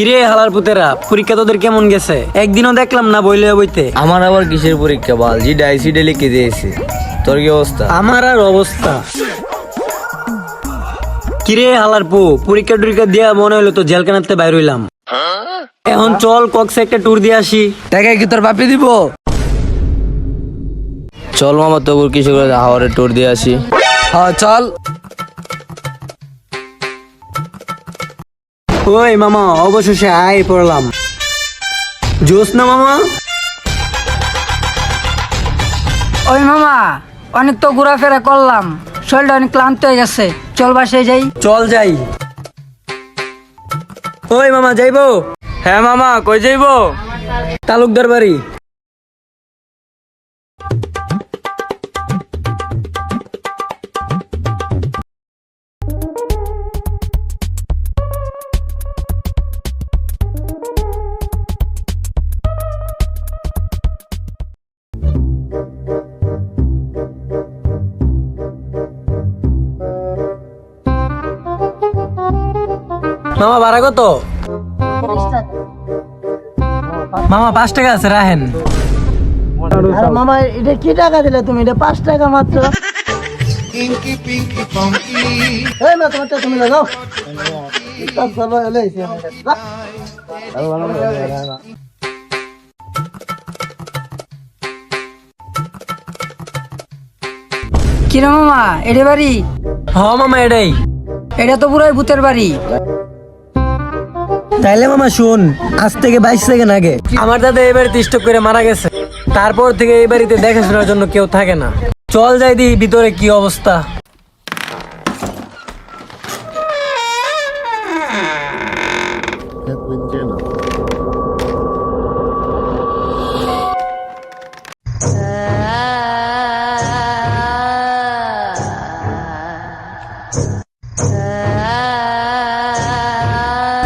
কিরে হালার পুতেরা পরীক্ষা তোদের কেমন গেছে? একদিনও দেখলাম না বইলে বইতে। আমার আবার কিসের পরীক্ষা বল জি ডাইসি ডে লিখে দিয়েছে? তোর কি অবস্থা? আমার আর অবস্থা। কিরে হালার পু পরীক্ষা টরীক্ষা দিয়া মনে হলো তো জেলখানাতে বাইর হইলাম। এখন চল কক্সে একটা ট্যুর দিয়ে আসি। টাকা কি তোর বাপি দিব? চল মামা তোর কিছু করে হাওয়ারে ট্যুর দিয়ে আসি। হ্যাঁ চল। ওই মামা অবশেষে আয় পড়লাম। জোস না মামা? ওই মামা অনেক তো ঘোরাফেরা করলাম। শরীরটা অনেক ক্লান্ত হয়ে গেছে। চল বাসে যাই। চল যাই। ওই মামা যাইবো? হ্যাঁ মামা কই যাইবো? তালুকদার বাড়ি। মামা ভাড়া কত? মামা পাঁচ টাকা আছে রাহেন মামা এটা কি টাকা দিলে তুমি? এটা পাঁচ টাকা মাত্র। এই না তোমারটা তুমি লাগাও। কিরে মামা এটা বাড়ি? হ মামা এটাই এটা তো পুরাই ভূতের বাড়ি। তাইলে মামা শুন, আজ থেকে বাইশ সেকেন্ড আগে। আমার দাদা এই বাড়িতে স্টক করে মারা গেছে। তারপর থেকে এই বাড়িতে দেখাশোনার জন্য কেউ থাকে না। চল যাই দি ভিতরে কি অবস্থা।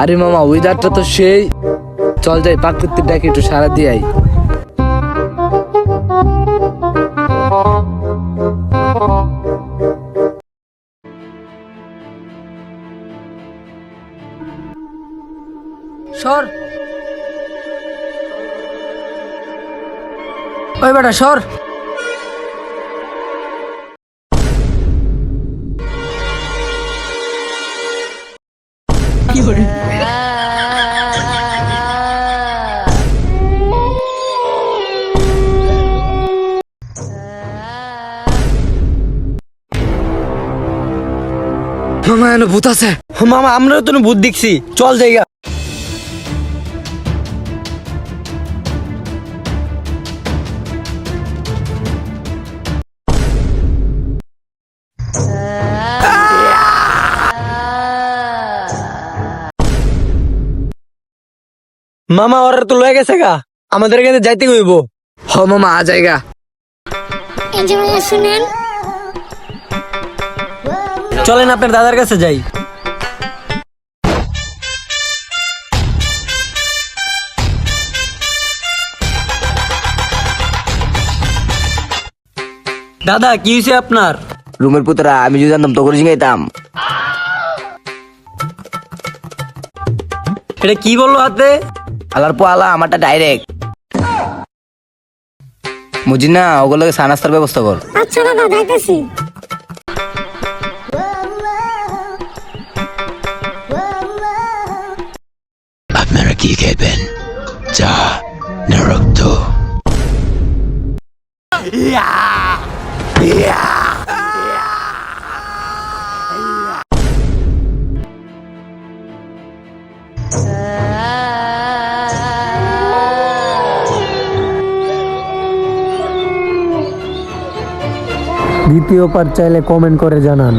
আরে মামা ওয়েদারটা তো সেই। চল যাই, প্রাকৃতিক ডাকে একটু সারা দিয়ে আই সর। ওই বেটা, সর। মামা এনে ভূত আছে। মামা আমরাও তো ভূত দেখছি। চল জায়গা মামা ওরা তো লয়ে গেছে গা। আমাদের এখানে যাইতে হইব। হ মামা আ জায়গা। এই যে ভাইয়া শুনেন। চলেন আপনার দাদার কাছে যাই। দাদা কি হয়েছে আপনার? রুমের পুতরা আমি যদি জানতাম তো করে জিগাইতাম এটা কি বলল হাতে? আলার পো আলা আমারটা ডাইরেক্ট বুঝি না ওগুলোকে সানাস্তার ব্যবস্থা কর। আচ্ছা দাদা যাইতেছি আপনারা কি খেবেন চা না রক্ত দ্বিতীয় পার্ট চাইলে কমেন্ট করে জানান।